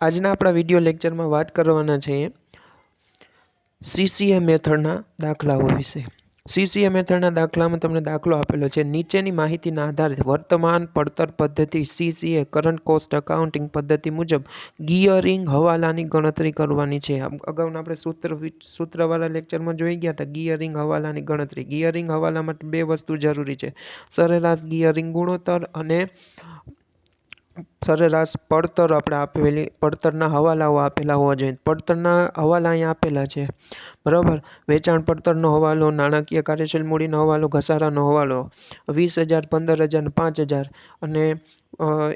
આજના આપણા વીડિયો લેક્ચરમાં વાત કરવાના છીએ સીસીએ મેથડના દાખલાઓ વિશે. સીસીએ મેથડના દાખલામાં તમને દાખલો આપેલો છે. નીચેની માહિતીના આધારે વર્તમાન પડતર પદ્ધતિ, સીસીએ કરંટ કોસ્ટ અકાઉન્ટિંગ પદ્ધતિ મુજબ ગિયરિંગ હવાલાની ગણતરી કરવાની છે. અગાઉના આપણે સૂત્ર સૂત્રવાળા લેક્ચરમાં જોઈ ગયા હતા, ગિયરિંગ હવાલાની ગણતરી. ગિયરિંગ હવાલા માટે બે વસ્તુ જરૂરી છે. સરેરાશ ગિયરિંગ ગુણોત્તર અને સરેરાશ પડતર આપણે આપેલી, પડતરના હવાલાઓ આપેલા હોવા જોઈએ. પડતરના હવાલા અહીંયા આપેલા છે. બરાબર? વેચાણ પડતરનો હવાલો, નાણાકીય કાર્યશીલ મૂડીનો હવાલો, ઘસારાનો હવાલો, વીસ હજાર, પંદર હજાર પાંચ હજાર અને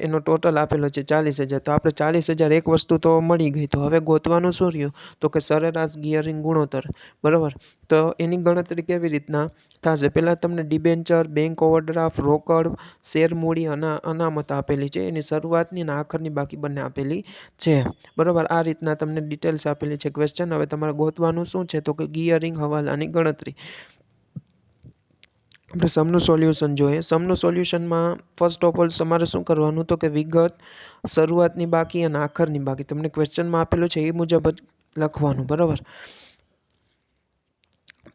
એનો ટોટલ આપેલો છે ચાલીસ હજાર. તો આપણે ચાલીસ હજાર એક વસ્તુ તો મળી ગઈ. તો હવે ગોતવાનું શું રહ્યું? તો કે સરેરાશ ગિયરિંગ ગુણોત્તર. બરાબર? તો એની ગણતરી કેવી રીતના થશે? પહેલાં તમને ડિબેન્ચર, બેંક ઓવરડ્રાફ્ટ, રોકડ, શેર મૂડી અના અનામત આપેલી છે. એની શરૂઆતની અને આખરની બાકી બંને આપેલી છે. બરાબર? આ રીતના તમને ડિટેલ્સ આપેલી છે ક્વેશ્ચન હવે તમારે ગોતવાનું શું છે? તો કે ગિયરિંગ હવાલાની ગણતરી. આપણે સમનું સોલ્યુશન જોઈએ. સમનું સોલ્યુશનમાં ફર્સ્ટ ઓફ ઓલ તમારે શું કરવાનું તો કે વિગત, શરૂઆતની બાકી અને આખરની બાકી. તમને ક્વેશ્ચનમાં આપેલું છે એ મુજબ જ લખવાનું, બરાબર?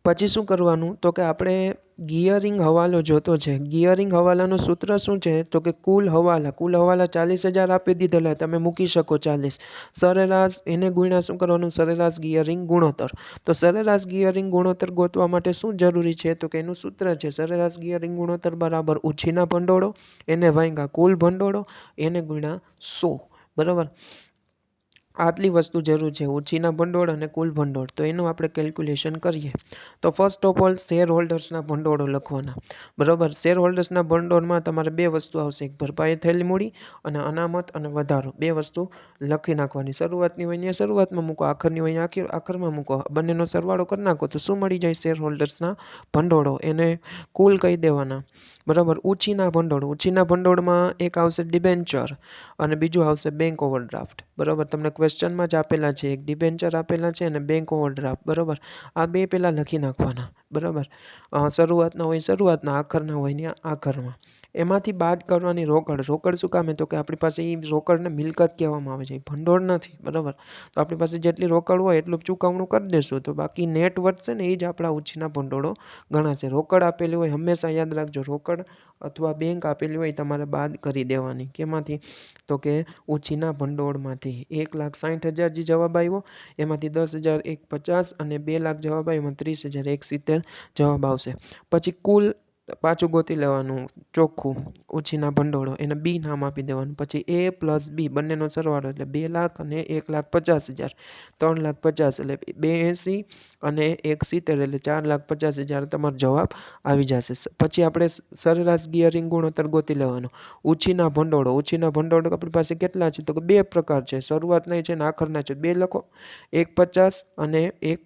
પછી શું કરવાનું? તો કે આપણે ગિયરિંગ હવાલો જોતો છે. ગિયરિંગ હવાલાનું સૂત્ર શું છે? તો કે કુલ હવાલા. કુલ હવાલા ચાલીસ હજાર આપી દીધેલા. તમે મૂકી શકો ચાલીસ. સરેરાશ એને ગુણ્યા શું કરવાનું? સરેરાશ ગિયરિંગ ગુણોત્તર. તો સરેરાશ ગિયરિંગ ગુણોત્તર ગોતવા માટે શું જરૂરી છે? તો કે એનું સૂત્ર છે, સરેરાશ ગિયરિંગ ગુણોત્તર બરાબર ઉછીના ભંડોળો, એને વાંગા કુલ ભંડોળો, એને ગુણ્યા સો. બરાબર? આટલી વસ્તુ જરૂર છે ઓછીના ભંડોળ અને કુલ ભંડોળ. તો એનું આપણે કેલ્ક્યુલેશન કરીએ. તો ફર્સ્ટ ઓફ ઓલ શેર હોલ્ડર્સના ભંડોળો લખવાના. બરાબર? શેર હોલ્ડર્સના ભંડોળમાં તમારે બે વસ્તુ આવશે. એક ભરપાઈ થયેલી મૂડી અને અનામત અને વધારો. બે વસ્તુ લખી નાખવાની. શરૂઆતની હોય અહીંયા શરૂઆતમાં મૂકો. આખરની હોય આખી, આખરમાં મૂકો. બંનેનો સરવાળો કરી નાખો તો શું મળી જાય? શેર હોલ્ડર્સના ભંડોળો. એને કુલ કહી દેવાના. બરાબર? ઉછીના ભંડોળ. ઉછીના ભંડોળમાં એક આવશે ડિબેન્ચર અને બીજું આવશે બેંક ઓવરડ્રાફ્ટ બરાબર? તમને ક્વેશ્ચનમાં જ આપેલા છે, એક ડિબેન્ચર આપેલા છે અને બેંક ઓવરડ્રાફ્ટ બરાબર? આ બે પહેલાં લખી નાખવાના, બરાબર? શરૂઆતના હોય, શરૂઆતના, આખરના હોય ને આખરમાં. એમાંથી બાદ કરવાની રોકડ રોકડ શું કામે? તો કે આપણી પાસે એ રોકડને મિલકત કહેવામાં આવે છે ભંડોળ નથી, બરાબર? તો આપણી પાસે જેટલી રોકડ હોય એટલું ચૂકવણું કરી દેશું, તો બાકી નેટ વધશે ને એ જ આપણા ઉછીના ભંડોળો ગણાશે. રોકડ આપેલી હોય, હંમેશા યાદ રાખજો, રોકડ અથવા બેંક આપેલી હોય તમારે બાદ કરી દેવાની. કેમાંથી? તો કે ઉછીના ભંડોળમાંથી. એક લાખ સાઠ હજાર જે જવાબ આવ્યો, એમાંથી દસ હજાર એક પચાસ અને બે લાખ જવાબ આવ્યો, એમાં ત્રીસ હજાર એક સિત્તેર જવાબ આવશે. પછી કુલ પાછું ગોતી લેવાનું, ચોખ્ખું, ઓછીના ભંડોળો, એને બી નામ આપી દેવાનું. પછી એ પ્લસ બી બંનેનો સરવાળો એટલે બે લાખ અને એક લાખ પચાસ હજાર. ત્રણ લાખ પચાસ એટલે બે એંસી અને એક સિત્તેર એટલે ચાર લાખ પચાસ હજાર તમારો જવાબ આવી જશે. પછી આપણે સરેરાશ ગિયરિંગ ગુણોત્તર ગોતી લેવાનો. ઉછીના ભંડોળો ઉછીના ભંડોળો આપણી પાસે કેટલા છે? તો કે બે પ્રકાર છે. શરૂઆતના છે ને આખરના છે. બે લખો. એક પચાસ અને એક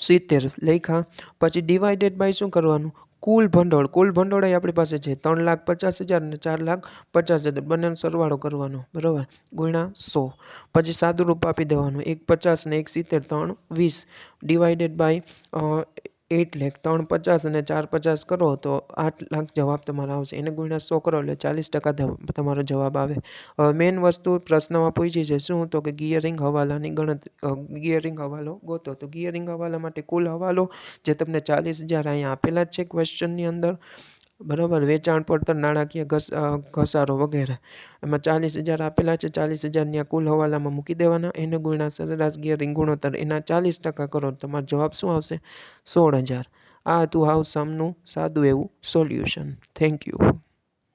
સિત્તેર. લખ્યા. પછી ડિવાઇડેડ બાય શું કરવાનું? કુલ ભંડોળ કુલ ભંડોળ આપણી પાસે છે ત્રણ લાખ પચાસ હજાર અને ચાર લાખ પચાસ હજાર. બંનેનો સરવાળો કરવાનો, બરાબર? ગુણ્યા સો. પછી સાદું રૂપ આપી દેવાનું, એક પચાસ ને એક સિત્તેર, ત્રણ વીસ. ડિવાઈડેડ બાય એટ લેખ ત્રણ પચાસ અને ચાર પચાસ કરો તો આઠ લાખ જવાબ તમારો આવશે. એને ગુણ્યા સો કરો એટલે ચાલીસ ટકા તમારો જવાબ આવે. મેઇન વસ્તુ પ્રશ્નમાં પૂછી છે, શું? તો કે ગિયરિંગ હવાલાની ગણતરી ગિયરિંગ હવાલો ગોતો. તો ગિયરિંગ હવાલા માટે કુલ હવાલો જે તમને ચાલીસ હજાર અહીંયા આપેલા જ છે ક્વેશ્ચનની અંદર. બરાબર, વેચાણ પડતર નાણાકીય ઘસારો વગેરે. એમાં ચાલીસ હજાર આપેલા છે, ચાલીસ હજારની કુલ હવાલામાં મૂકી દેવાના. એને ગુણ્યા સરેરાશ ગિયરિંગ ગુણોત્તર, એના ચાલીસ ટકા કરો તમારો જવાબ શું આવશે? સોળ હજાર. આ હતું હાઉસ સામનું સાદું એવું સોલ્યુશન. Thank you.